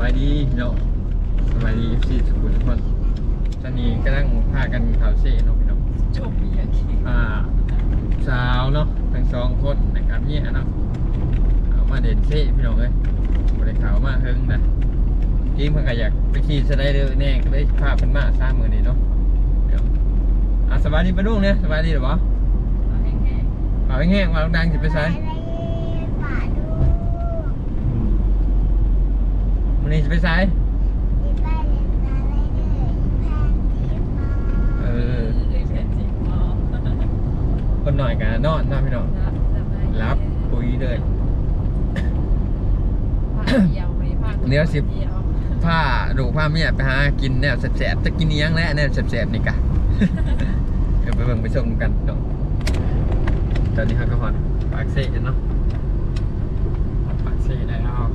บายดีพี่น้องสบายดีพี่ทุกคนทุกคนตอนนี้กำลังพากันข่าวเซ่เนาะพี่น้องจบมีอะไรอ่าสาวเนาะทั้งสองคนนะครับเนี่ยเนาะเอามาเด่นเซ่พี่น้องเอ้ยบริขาวมาเฮิงนะกี้เพิ่งก็อยากไปขี่สไลเดอร์แน่ก็ได้พาเป็นมาสร้างมือนี้เนาะเดี๋ยวอะสบายดีปะลุงเนี่ยสบายดีหรือเปล่าเอาแห้งเป่าแห้งๆมาดังๆจะไปใช้ วันนี้จะไปใช้เอๆอเลยแผ่นจริงอ๋อคนหน่อยกันนอนนะพี่น้องรับสบายรับปุ๋ยเลยผ้าเดียวไม่ผ้าเดี๋ยวสิเดียวผ้าดูผ้าเมียไปหากินเนี่ยแสบๆจะกินเนี้ยงแล้วเนี่ยแสบๆนี่กะเดี๋ยวไปเบิ่งไปชมกันเนาะตอนนี้เขาก็หอดปากเซ่กันเนาะหอดปากเซ่ได้แล้ว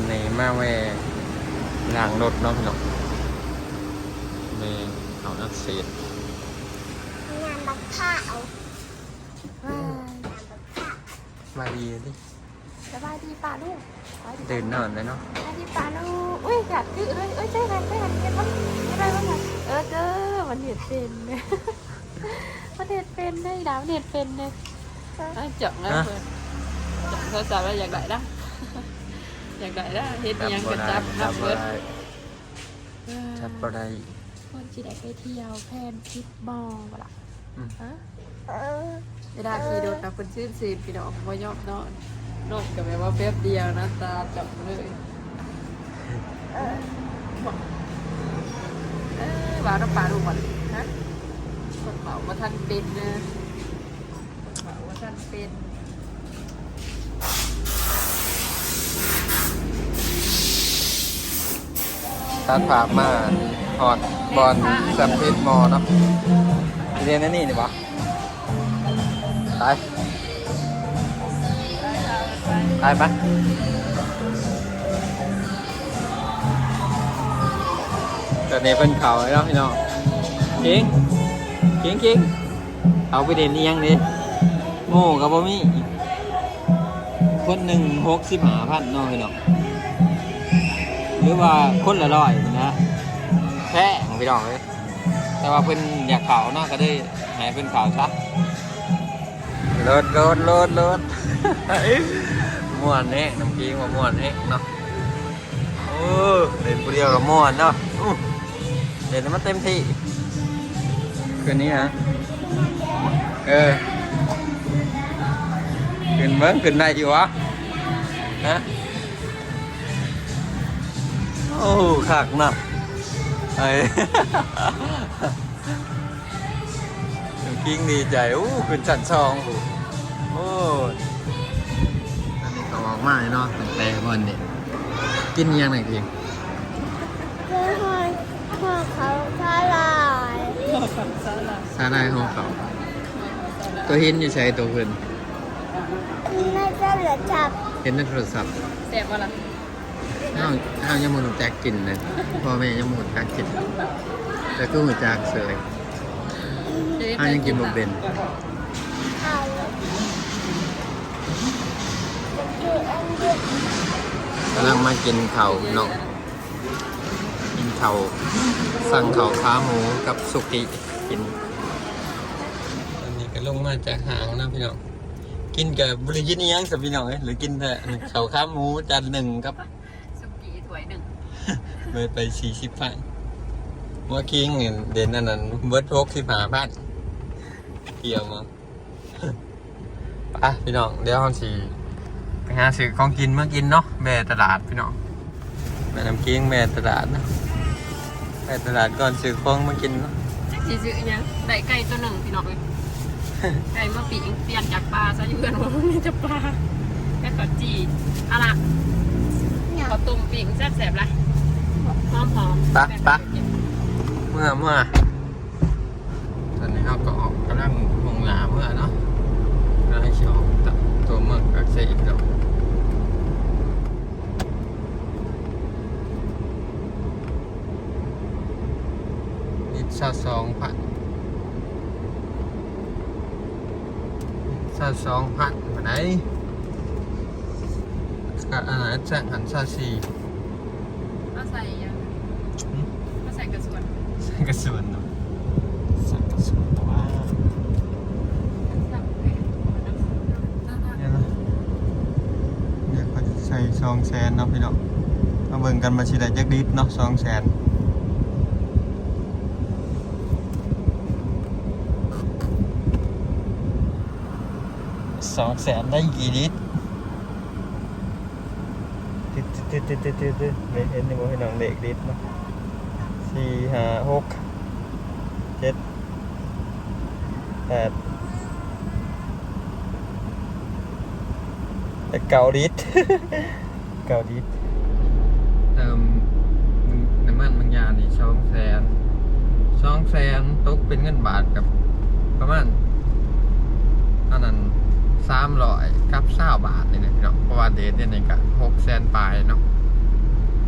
ตอนนี้มาแวล้างรถเนาะพี่น้องเมเอานักเศษงานบักข้าวมาดีดิสบายดีป่าลูกสบายดีตื่นนอนเลยเนาะสบายดีป่าลูกอุ้ยอยากดื้อเลยเอ้ยใช่ไหมใช่ไหมเก็บบ้างไม่ได้บ้างเออเด้อมันเห็ดเป็นเนี่ยมันเห็ดเป็นเลยดาวเห็ดเป็นเลยเอาเจับนะเพื่อนจับโทรศัพท์แล้วอยากได้ละ อยากได้ละเฮ็ดอิหยังกันจับจันับบบ่เบิดได้จับบ่ได้คนจีได้ไปเที่ยวแพนคิดมองบ่ล่ะอืมฮะเออเวลาขี่รถนะคนชื่นสีพี่น้องบ่ยอมนอนนอนก็แบบว่าแป๊บเดียวนะตาจับเลยเออเออว่าน้ำปลาดูก่อนนะคนเป่าว่าท่านเป็นนะคนเป่าว่าท่านเป็น ตัดภามาหอดบอลสัมพิษมอเนาะเรียนนั่นนี่นี่ปะไปไปปะตอนนี้เป็นเขาแล้วพี่น้องกิงกิงกิงเอาไปเด่นนี่ยังดิโง่กับบ่มีคนหนึ่งหกสิบห้าพันเนาะพี่น้อง หรือว่าคนละร้อยนะแค่ของพี่น้องเลยแต่ว่าเพิ่นอยากเขาเนาะก็ได้ให้เพิ่นเขาซะรถรถรถรถม่วนเน่น้ำพีว่าม่วนเน่เนาะโอ้เล่นผู้เดียวกับม่วนเนาะเล่นมันเต็มที่คืนนี้ฮะเออขึ้นเบิ้งขึ้นได้อยู่วะฮะ โอ้ขากหนะไอ้ กิ้งดีใจอู้ขึ้นชั้นสองโอ้อันนี้ก็ออกมาเนาะตั้งแต่บอลนี่กินยังไงกินเพื่อให้พ่อเขาทลายฝั่งซ้าลาได้ห้องเขาตัวเห็นอยู่ใช้ตัวเพิ่นน่าจะเหลือจับเห็นในโทรศัพท์แซ่บว่าล่ะ ห้าวห้าวยังมูนแจกกินเลยพ่อแม่ยังมูนแจกกินแต่ก็หูจากเสยอะยังกินบ่เป็นกำลังมากินเข่าเนาะกินเข่าสั่งเข่าขาหมูกับสุกี้กินอันนี้ก็ลงมาจากหางนะพี่น้องกินกับบริกินยังสับพี่น้องหรือกินแต่เข่าขาหมูจานหนึ่งกับ วยหนึ่งไปไปสี่สิบพันเมื่อกี้เงินเด่นอันนั้นเบิร์ดหกสิบห้าพันเกี่ยวมาไปพี่น้องเดี๋ยวเขาสีไปหาซื้อของกินมากินเนาะแม่ตลาดพี่น้องแม่น้ำเกี้ยงแม่ตลาดนะแม่ตลาดก่อนซื้อของมากินเนาะสีซื้ออิหยังได้ไก่ตัวหนึ่งพี่น้องเลยไก่มาปีกเปลี่ยนจากปลาซะอยู่เพื่อนว่ามันจะปลาแค่ขอจีอะไร เนี่ยขอตุ่มปีกแซ่บๆไรหอมหอมปะปะเมื่อเมื่อตอนนี้เขาก็ออกกำลังมงหลาเมื่อเนาะแล้วให้เชียวตัดตัวเมือกอักเสบอีกแล้วลิตรละสองพันลิตรละสองพันมาไหน กะอันนั้นแจ้งหันซาซีเอาใส่ยังอืมเอาใส่กระสวนใส่กระสุนเนาะใส่กระสุนแต่ว่าสับเป็ดน้ำซุปน้ำเนี่ยนะเดี๋ยวเขาจะใส่ซองแสนเนาะพี่น้องมาเบิ่งกันมาสิได้จักดิบเนาะซองแสนสองแสนได้กี่ลิตร ติดติดติดติดติดติดไม่เห็นนี่บ่ให้น้องเด็กลิตรเนาะสี่ห้าหกเจ็ดแปดแต่เก้าลิตรเก้าลิตรเติมน้ำมันบางอย่างนี่สองแสนสองแสนตกเป็นเงินบาทกับประมาณอันนั้น สามร้อยกับเศร้าบาทนี่นะพี่น้องเพราะว่าเดทเนี่ยนี่ก็หกแสนปลายเนาะ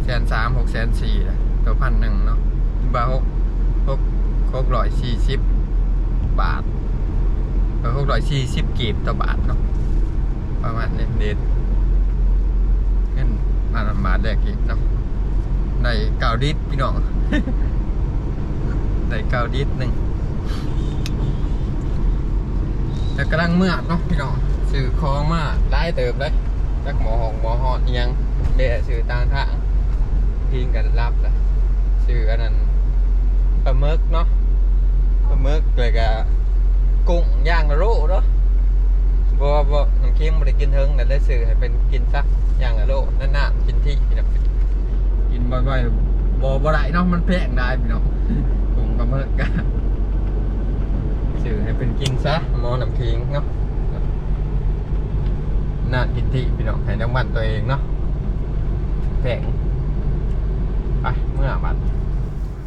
แสนสามหกแสนสี่เลยตัวพันหนึ่งเนาะบาหกหกหกร้อยสี่สิบบาทก็หกร้อยสี่สิบกีบต่อบาทเนาะประมาณนี้เดทเงินมาลำบาทแดกกีบเนาะได้เก้าดิสพี่น้องได้เก้าดิสหนึ่ง แต่กำลังเมื่อกเนาะพี่น้องสื่อคลองมาได้เติมเลยจักหมอหองหมอหอดยังเดี๋ยวสื่อต่างทางทิ้งกันรับเลยสื่ออันนั้นปลาหมึกเนาะปลาหมึกเลยก็กุ้งย่างละโลเนาะบ่บ่น้ำเค็มบ่ได้กินเทิงแต่ได้สื่อให้เป็นกินซะย่างละโลนานๆกินที่พี่น้องกินบ่อยๆบ่บ่ได้เนาะมันแพงได้พี่น้องกุ้งปลาหมึกก็ สื่อให้เป็นกินซะหมอน้ำคิงเนาะน่ากินที่พี่น้องให้น้ำมันตัวเองเนาะแพงไปเมื่อบัด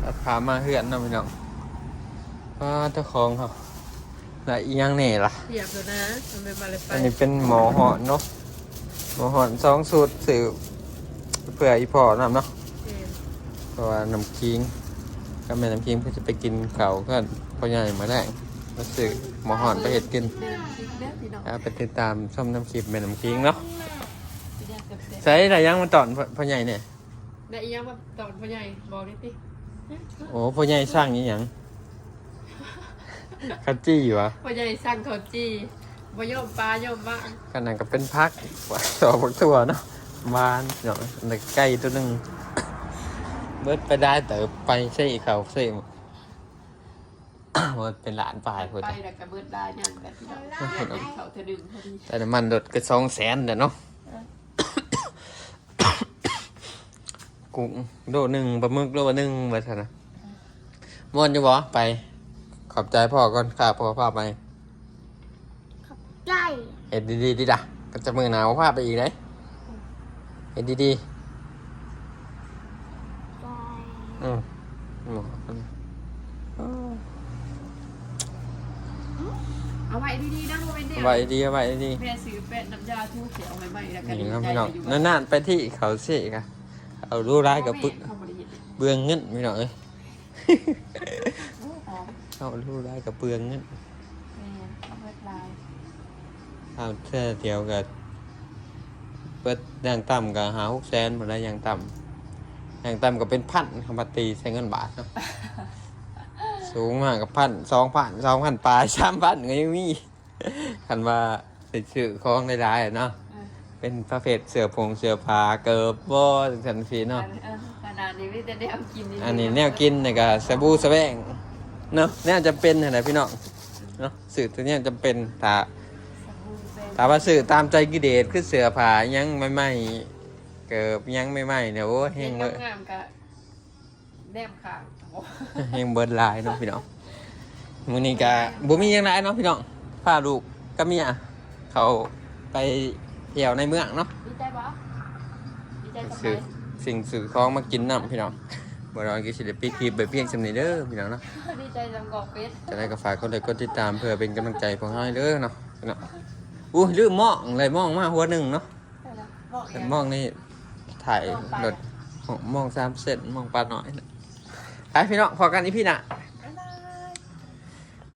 ตัดพามาเฮือนเนาะพี่น้องป้าเจ้าของเขาและอีหยังนี่ล่ะเทียบเลยนะมันเป็นมาเลยไปอันนี้เป็นหมอหอนเนาะหมอหอนสองสูตรสื่อเพื่ออีพอนำเนาะเออเพราะว่าน้ำคิงก็แม่น้ำคิงเพื่อจะไปกินเก่าก็พ่อใหญ่มาได้ มาสื่อหมอหอนไปเห็ดกินเดินคิดเด้อพี่น้องอ่าไปติดตามชมน้ำคลิปแม่น้ำคิงเนาะพี่ย่าเกือบเสร็จใช้อะไรยังมาตอนพ่อพ่อใหญ่เนี่ยได้อีกยังว่าตอนพ่อใหญ่บอกนิดดิโอ้พ่อใหญ่สร้างนี้ยังคัตจี้วะพ่อใหญ่สั่งทอดจีบ่ยอมปลายอมบ้างขนาดกับเป็นพักว่าต่อพักตัวเนาะบานเนาะในใกล้ตัวหนึงเบิดไปได้แต่ไปใช่เขาใช่ ว่าเป็นหลานปลายพอไปดีแล้วก็เบิดได้ยังแต่พี่น้องเขาเธอดึงพอดีแต่น้ำมันลดก็สองแสนเด้อเนาะกุ้งโลหนึ่งปลาหมึกโลหนึ่งมาเถอะนะม่วนจะบ่ไป ขอบใจพ่อก่อนข้าพ่อพาไปไก่เห็ดดีๆดีด่ะก็จะมือหนาวพาไปอีกเลยเห็ดดีไก่ๆอืมหมอ เอาไว้ดีๆนะโมเป็นเดียวไว้ดีไว้ดีแม่ซื้อเป็ดน้ำยาทูเขียวใหม่ๆแล้วก็นี่ดีครับใจพี่น้องอยู่นานๆไปที่เขาเสียกะเอาดูร้ายกับปึกเขาบ่ได้ยินเบืองเงินพี่น้องเอ้ยโอ้หอมเอาดูร้ายกับเบืองเงินแม่เอาไว้ลายเอาเท่เดียวกับเปิดอย่างต่ำกับหาหกแสนหมดแล้วอย่างต่ำอย่างต่ำก็เป็นพันคำปตีใช้เงินบาทเนาะ สูงมากกับพันสองพันสองพันปลายสามพันก็ยังมีคันว่าติดสื่อของได้หลายๆอะเนาะเออเป็นประเภทเสื้อผงเสื้อผ้าเกิบบ่สันสีเนาะเออขนาดนี้ไม่ได้ได้เอากินอันนี้แนวกินนี่ก็สบู่สะแบงเนาะแนวจำเป็นนะพี่น้องเนาะสื่อตัวเนี้ยจำเป็นถ้าถ้าว่าสื่อตามใจกิเลสคือเสื้อผ้ายังไม่ไหม่เกิบยังไม่ไหม่เนี่ยโอ้ยเฮเฮงงเบิดงามๆกะ แนมขางโอ้เฮงเบิดหลายเนาะพี่น้องมื้อนี้ก็บ่มีหยังหลายเนาะพี่น้องพาลูกกับเมียเขาไปเที่ยวในเมืองเนาะดีใจปะดีใจจังสื่อเลยสิ่งสื่อของมากินน้ำพี่น้องบ่รอนกิสิได้ปิดคลิปไปเพียงสำนี้เด้อพี่น้องเนาะ ดีใจจังกอกเป็ดจะได้ก็ฝากกดไลค์กดติดตามเพื่อเป็นกำลังใจพวกเราให้เด้อเนาะเนาะอู้ยลืมมองเลยมองมาหัวหนึ่งเนาะบอกแต่ยังมองนี่ถ่ายรถมองสามเซนมองปลาหน่อยนะ ไปพี่น้องพอกันอีพี่น่ะ